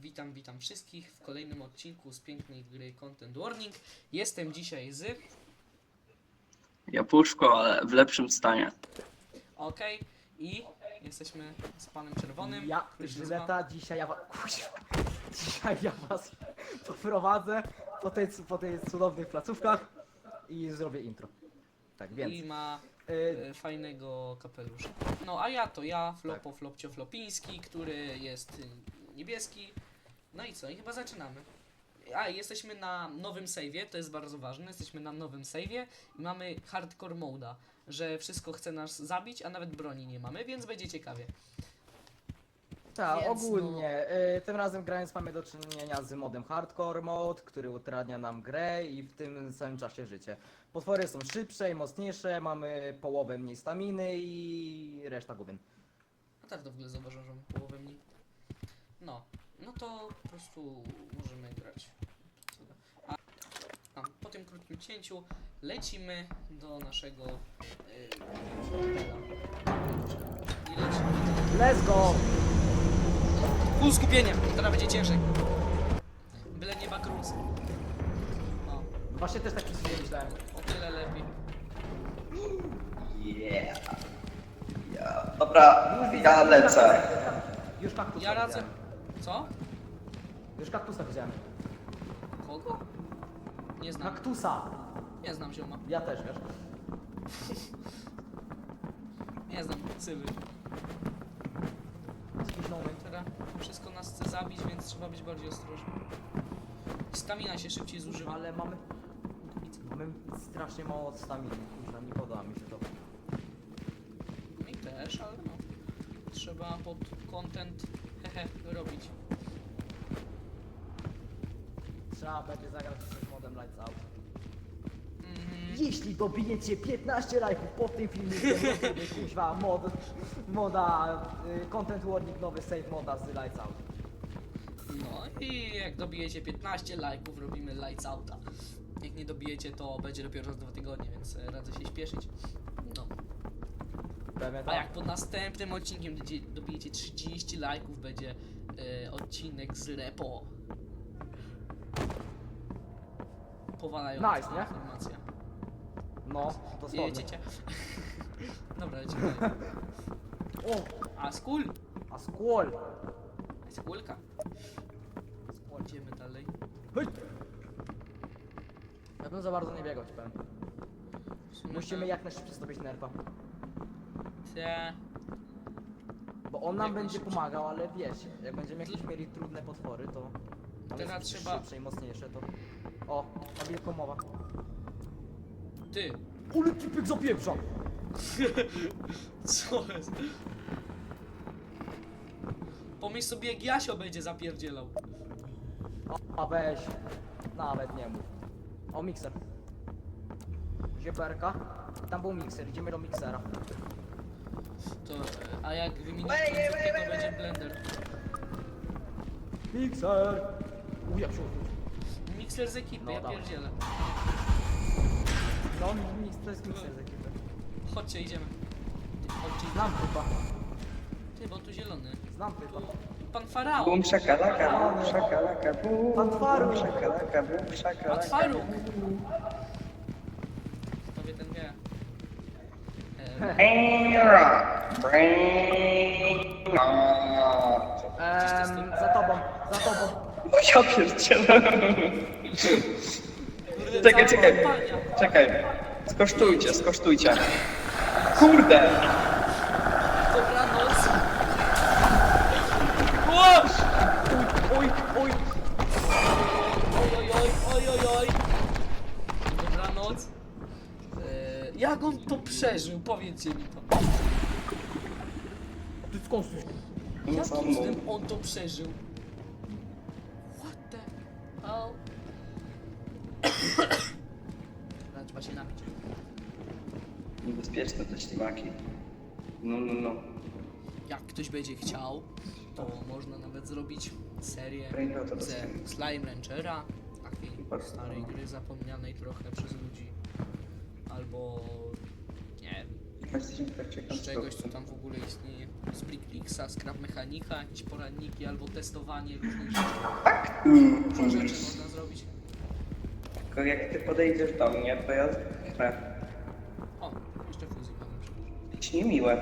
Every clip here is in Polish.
Witam, witam wszystkich w kolejnym odcinku z pięknej gry Content Warning. Jestem dzisiaj z... Jabłuszko, ale w lepszym stanie. OK i jesteśmy z panem Czerwonym. Ja, który się nazywa- Żyleta, dzisiaj ja was... Dzisiaj ja was poprowadzę po, tej, po tej cudownych placówkach i zrobię intro. Tak, więc... I ma Y, e, fajnego kapelusza. No a ja to ja, Flopo Flopcio Flopiński, który jest y, niebieski. No i co? I chyba zaczynamy. A, jesteśmy na nowym save'ie, to jest bardzo ważne. Jesteśmy na nowym save'ie i mamy hardcore moda, że wszystko chce nas zabić, a nawet broni nie mamy, więc będzie ciekawie. tak, więc ogólnie, y, tym razem grając mamy do czynienia z modem Hardcore Mode, który utrudnia nam grę i w tym samym czasie życie. Potwory są szybsze i mocniejsze, mamy połowę mniej staminy i reszta gubin. No tak to w ogóle zauważyłem, że mam połowę mniej. No, no to po prostu możemy grać. A, a po tym krótkim cięciu lecimy do naszego yy. I lecimy. Let's go! Full skupienie, teraz będzie ciężej. Byle nie bakrus. O, Właśnie też tak sobie myślałem. o tyle lepiej. Yeah. Yeah. Dobra, ja lecę. Już kaktusa Ja radzę. Co? Już kaktusa widziałem. Kogo? Nie znam. Kaktusa! Nie znam zioma. Ja też, wiesz. Nie znam cywy. Spóźniony. Teraz wszystko nas chce zabić, więc trzeba być bardziej ostrożny. Stamina się szybciej zużywa. Ale mamy, mamy strasznie mało staminy, kurwa, nie podoba mi się to. Mi też, ale no. Trzeba pod content hehe robić. Trzeba będzie zagrać z modem Lights Out. Mhm. Jeśli dobijecie 15 lajków pod tym filmikiem, to sobie kuźwa mod, moda, y, content warning, nowy save moda z Lights Out. No i jak dobijecie 15 lajków, robimy lights outa. Jak nie dobijecie, to będzie dopiero za dwa tygodnie, więc e, radzę się śpieszyć. No. Pewnie A tak. jak pod następnym odcinkiem dodzie- dobijecie 30 lajków, będzie e, odcinek z repo. Powalająca Nice, nie? informacja. No, dosłownie. Jedziecie. Dobra, lecimy dalej. O, A skul! a skłol! Skulka. Idziemy dalej. Hej! Ja bym za bardzo nie biegał, ci powiem. W sumie Musimy tak. jak najszybciej zdobyć nerfa. Te... Bo on nam Jak będzie najszybciej. pomagał, ale wiesz, jak będziemy jakieś mieli trudne potwory, to... Teraz trzeba- Szybsze i mocniejsze, to... O, ta wielką mowa. Ty! Ule typek zapieprza! Co jest? Pomyśl sobie jak Jasio będzie zapierdzielał. A weź, nawet nie mów. O, mikser. Zieberka. Tam był mikser, idziemy do miksera. To, e, a jak wymienić końcówkę, to będzie blender. Mikser! Uja, przód. Mixer z ekipy, No ja dawaj. pierdzielę. No, mi- to jest mikser z ekipy. Chodźcie, idziemy. Ty, chodźcie, Znam typa, Ty, bo tu zielony. znam typa. Pan Farao. Bum szakalaka, bum szakalaka, bum. Pan Faru. Bum szakalaka, bum Pan szakalaka. Faruk. Kto wie, ten wie. E, Ehm, za tobą, za tobą. Ja pierdzielę. Czekaj, czekaj. Czekaj. Skosztujcie, skosztujcie. Kurde! Dobranoc. O! Oj, oj. Oj, oj, oj, oj, oj, oj. Dobranoc. Jak on to przeżył? Powiedzcie mi to. Ty skąd? Jakim cudem on to przeżył? No, no, no. Jak ktoś będzie chciał, to można nawet zrobić serię ze. Slime Ranchera, takiej starej gry zapomnianej trochę przez ludzi. Albo nie wiem, trakcie z czegoś, co tam w ogóle istnieje. Z Bricklixa, Scrap Mechanika, jakieś poranniki albo testowanie różnych rzeczy. Mm, Dużo rzeczy można zrobić. Tylko jak ty podejdziesz do mnie, to ja. O, jeszcze fuzji mamy Być niemiłe.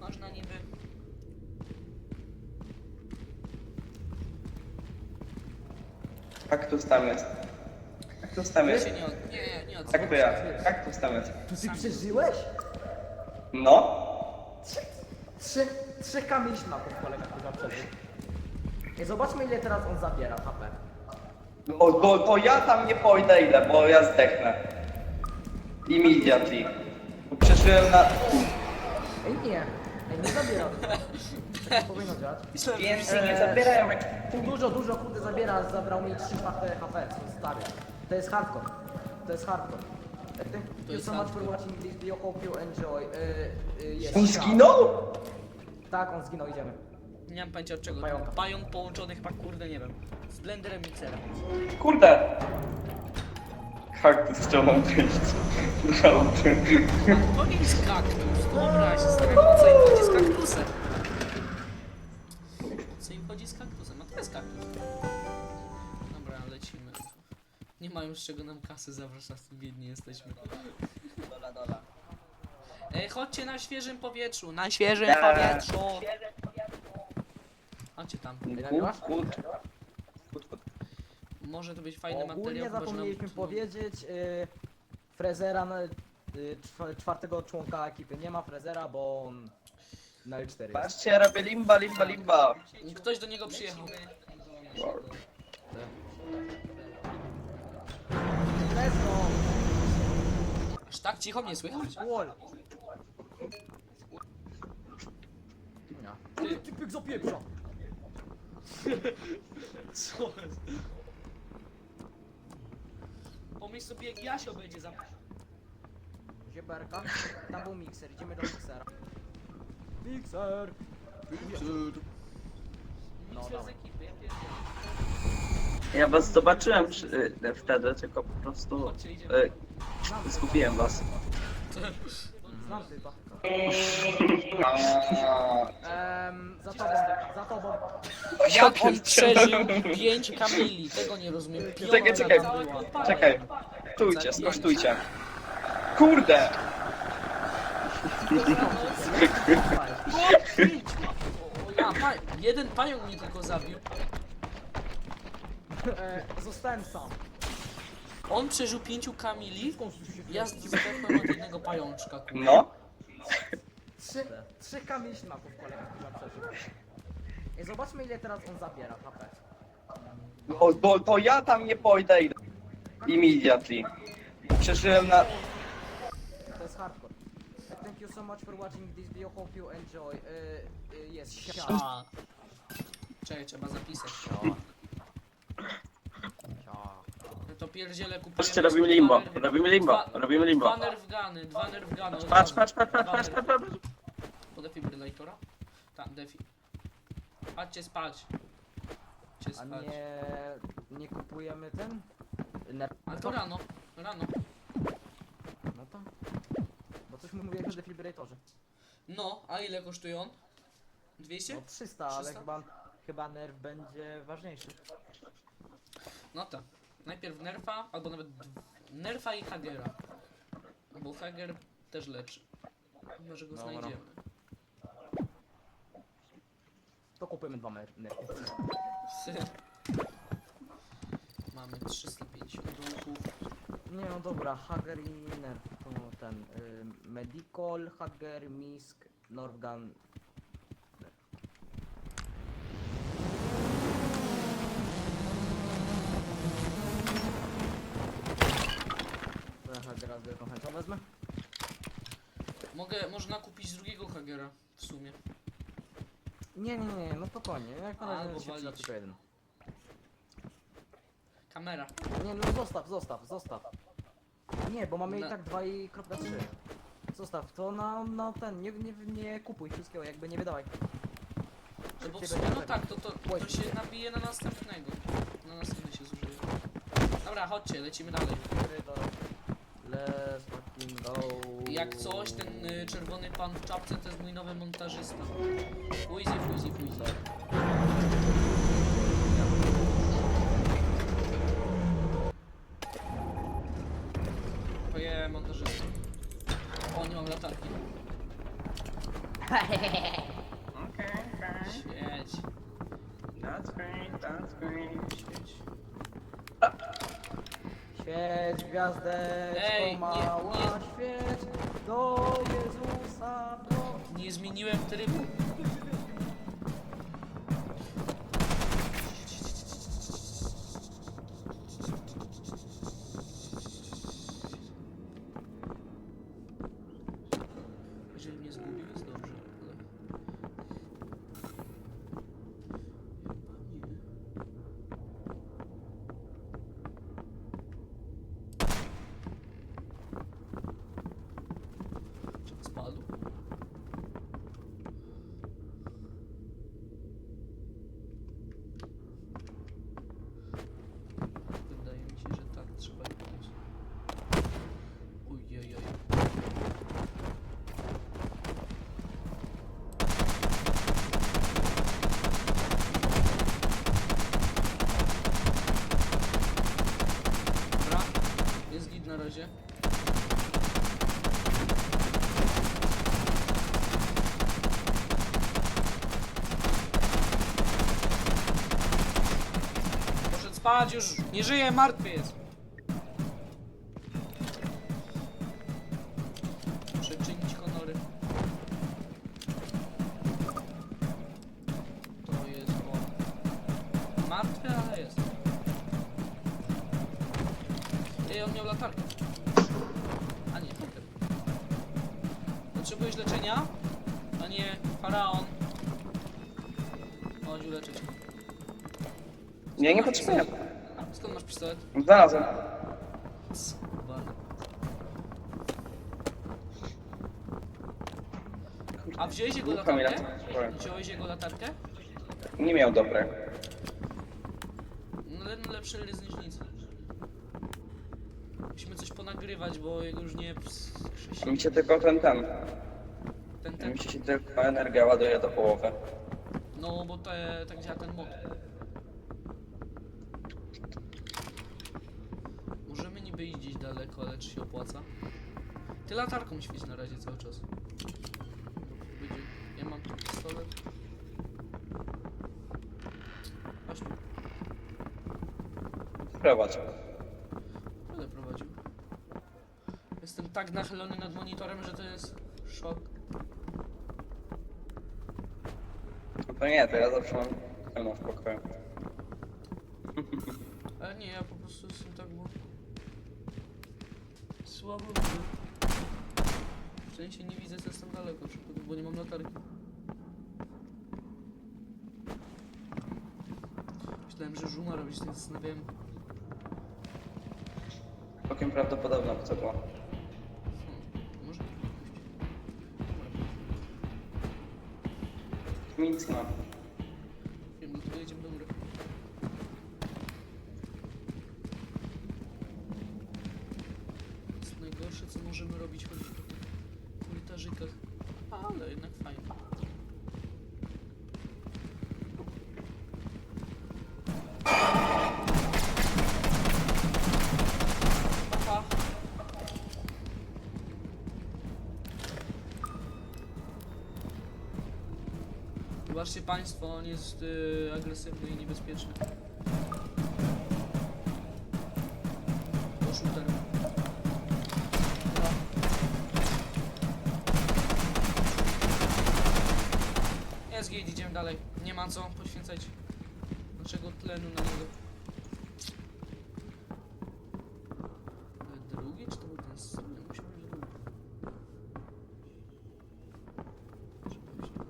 Można niby. Kaktus tam jest. Kaktus tam jest. nie, nie, nie, Tak to ja. Kaktus tam jest. Tu ty przeżyłeś? No. Trzy, trzy kamień szmaków kolega chyba przeżył. I zobaczmy ile teraz on zabiera HP. O, bo, to ja tam nie podejdę, bo ja zdechnę. Immediately. Bo przeżyłem na... Ej nie, ej nie zabiera. Tak nie powinno działać. Więcej nie zabierają. Dużo, dużo kurde zabiera, zabrał mi 3 czwarte HP, co stary. To jest hardcore. To jest hardcore. Thank To you jest so much for hardcore. watching this video, hope you enjoy. Yy, yy, jest On zginął? Tak, on zginął, idziemy. Nie mam pojęcia od czego. Pająka. Pająk połączony chyba kurde nie wiem. Z blenderem mixerem. Kurde. Kaktus chciał nam wyjść. Żarty. To nie jest kaktus. Dobra, ja się zastanawiam o co im chodzi z kaktusem. O co im chodzi z kaktusem? A to jest kaktus. Dobra, lecimy. Nie mają z czego nam kasy zabrać, a z tym biedni jesteśmy. Dola, dola. Ej, chodźcie na świeżym powietrzu, na świeżym Tak. powietrzu. Chodźcie tam. Kut, kut. Kut, Może to być fajny Ogólnie materiał, chyba, że nam- zapomnieliśmy powiedzieć, yy, Frezera, na- yy, czwa- czwartego członka ekipy nie ma Frezera, bo on na L4 jest. Patrzcie, robię limba, limba, limba. Ktoś do niego przyjechał. Let's go! Aż tak cicho mnie słychać? Wall! Ty, typek zapieprza! Co jest? Pomyśl sobie jak Jasio będzie za... Zieberka, tam był mikser, idziemy do miksera. Mikser! No, Mikser z dawaj. ekipy, ja was zobaczyłem przy, e, wtedy, tylko po prostu Chodźcie, idziemy. e, zgubiłem was. Znam typa. Ehm, za tobą, za tobą. Jak on przeżył 5 kamili? Tego nie rozumiem. Czekaj, czekaj, była. czekaj. Skosztujcie, skosztujcie. Kurde! A, pa jeden pająk mnie tylko zabił. E, zostałem sam. On przeżył 5 kamili. Ja zdechłem od jednego pajączka. kurwa. No. Trzy, trzy kamień śmaków kolega chyba przeżył. I zobaczmy ile teraz on zabiera HP. O, bo to ja tam nie podejdę. Immediately. Przeżyłem na... To jest hardcore. Thank you so much for watching this video, hope you enjoy. E, e, jest siad. A. Czekaj, trzeba zapisać. To pierdziele kupujemy... Patrzcie, robimy limbo, robimy limbo, dwa- robimy limbo. Dwa nerwgany, dwa nerwgany. od Patrz, razu. patrz, patrz, patrz, Dwa patrz, nerw- patrz, patrz. Po defibrylatora? Tak, defi. Chodźcie spać. Chodźcie A spać. nie, nie kupujemy ten? Ne- Ale to rano, rano. No to. Bo coś mu mówiłeś o defibrylatorze. No, a ile kosztuje on? 200? No 300, ale 300? chyba, chyba nerw będzie ważniejszy. No tak. Najpierw nerfa, albo nawet nerfa i hagera. Bo hager też leczy. Może go Dobra. znajdziemy. To kupujemy dwa mer- nerwy. Mamy 350 ruchów. Nie no dobra, Hager i nerw to ten. Y, Medical, Hager, Misk, Northgun. nerf. To ja Hagera z wielką chęcią wezmę. Mogę, można kupić drugiego hagera w sumie. Nie, nie, nie, no spokojnie, jak na Albo razie się przyda walić. tylko jeden. Kamera. Nie, no zostaw, zostaw, zostaw. Nie, bo mamy Na- i tak 2,3. Zostaw to na, na ten, nie, nie, nie kupuj wszystkiego, jakby nie wydawaj. No bo w Szybciej sumie, będzie no tak, to, to, to się nabije na następnego. Na następny się zużyje. Dobra, Dobra, chodźcie, lecimy dalej. Let's fucking go. Jak coś, ten y, czerwony pan w czapce to jest mój nowy montażysta. Fuizy, fuizy, fuizy. Oje, montażysta. O, nie mam latarki. Świeć, That's great, that's great. świeć. Świeć gwiazdeczko Ej, nie, mała, nie. świeć do Jezusa. Nie zmieniłem trybu. Jeżeli mnie zgubił, jest dobrze, ale... Chyba nie. Czy spadł? Wydaje mi się, że tak trzeba iść. Ujejej. Dobra, jest git na razie. Spać już, nie żyje, martwy jest. Muszę czynić honory. To jest on. Martwy, ale jest. Ej, on miał latarkę. A nie, potem. Potrzebujesz leczenia? Panie faraon. Chodź uleczyć. Nie, nie potrzebuję. Pistolet? Znalazłem. Kurwa. A wziąłeś jego mi latarkę? Wziąłeś jego latarkę? Nie miał dobrej. No ale no lepszy jest niż nic. Musimy coś ponagrywać, bo jego już nie... Mi się tylko ten, ten. Ten, ten... Mi się tylko energia ładuje do połowy. No, bo te, tak działa ten mod. Możemy niby iść gdzieś daleko, ale czy się opłaca? Ty latarką świeć na razie cały czas. Będzie... Ja mam tu pistolet. Chodź tu, Prowadź. będę prowadził. Jestem tak nachylony nad monitorem, że to jest szok. To nie, to ja zawsze mam pełno w pokoju. Ale nie, ja po prostu jestem tak, bo... Słabo widzę. W sensie nie widzę, co jestem daleko, bo nie mam latarki. Myślałem, że żuma robić, się zastanawiałem. Całkiem prawdopodobne, bo co było. Hmm, może pójść. Nic nie ma. Wiem, dlatego jedziemy do Zobaczcie państwo, on jest y, agresywny i niebezpieczny. To shooter. Jest git, idziemy dalej. Nie ma co poświęcać naszego tlenu na niego. Ale Drugi, czy to był ten sam? Nie, musiał być drugi. Żeby się-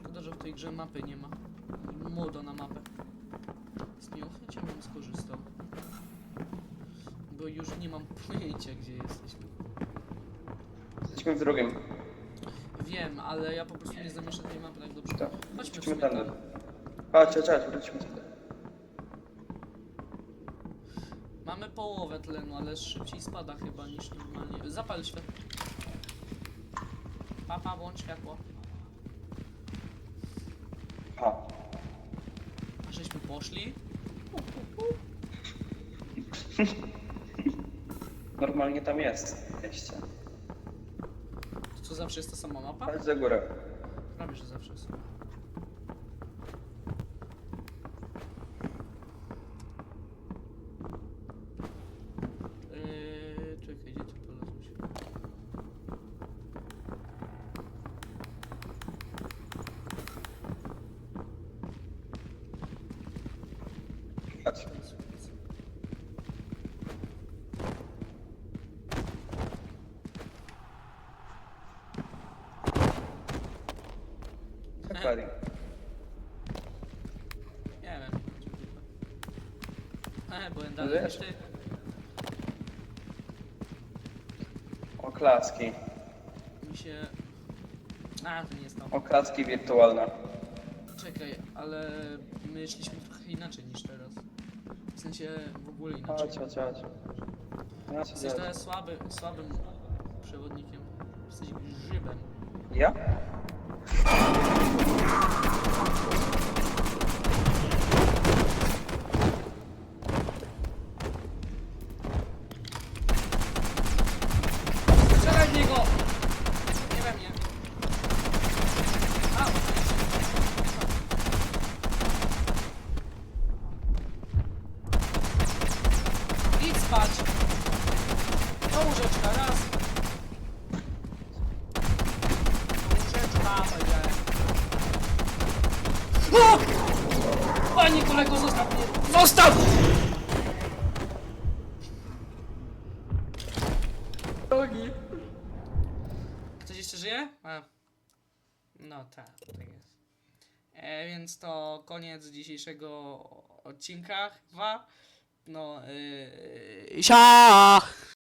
Szkoda, że w tej grze mapy nie ma. Moda na mapę. Z nią chęcią bym skorzystał. Bo już nie mam pojęcia, gdzie jesteśmy. Jesteśmy w drugim. Wiem, ale ja po prostu nie znam jeszcze tej mapy tak dobrze. To. Chodźmy w Idźmy sumie tam. Chodź, chodź, chodź, wróćmy tędy. Mamy połowę tlenu, ale szybciej spada chyba niż normalnie. Zapal światło. Papa, włącz światło. Ha. A żeśmy poszli? Normalnie tam jest wejście. To co zawsze jest ta sama mapa? Chodź za górę. Prawie, że zawsze jest. Yy, czekaj, gdzie tu polazłeś? Dokładnie. Nie wiem. E, byłem dalej niż Wiesz? ty. Oklaski. Mi się... A, to nie jest to. Oklaski wirtualne. Czekaj, ale my szliśmy trochę inaczej niż teraz. Sensie w ogóle inaczej. Chodź, chodź, chodź. Jesteś chodź. trochę słaby, słabym przewodnikiem. Jesteś grzybem. Ja? Strzelaj w niego! Nie we mnie. A, Spać! Do łóżeczka, raz. Do łóżeczka, powiedziałem. O! Panie kolego, zostaw mnie! Zostaw! Drogi. Ktoś jeszcze żyje? A. No tak, tak jest. E, więc to koniec dzisiejszego odcinka chyba. No, yy, sia!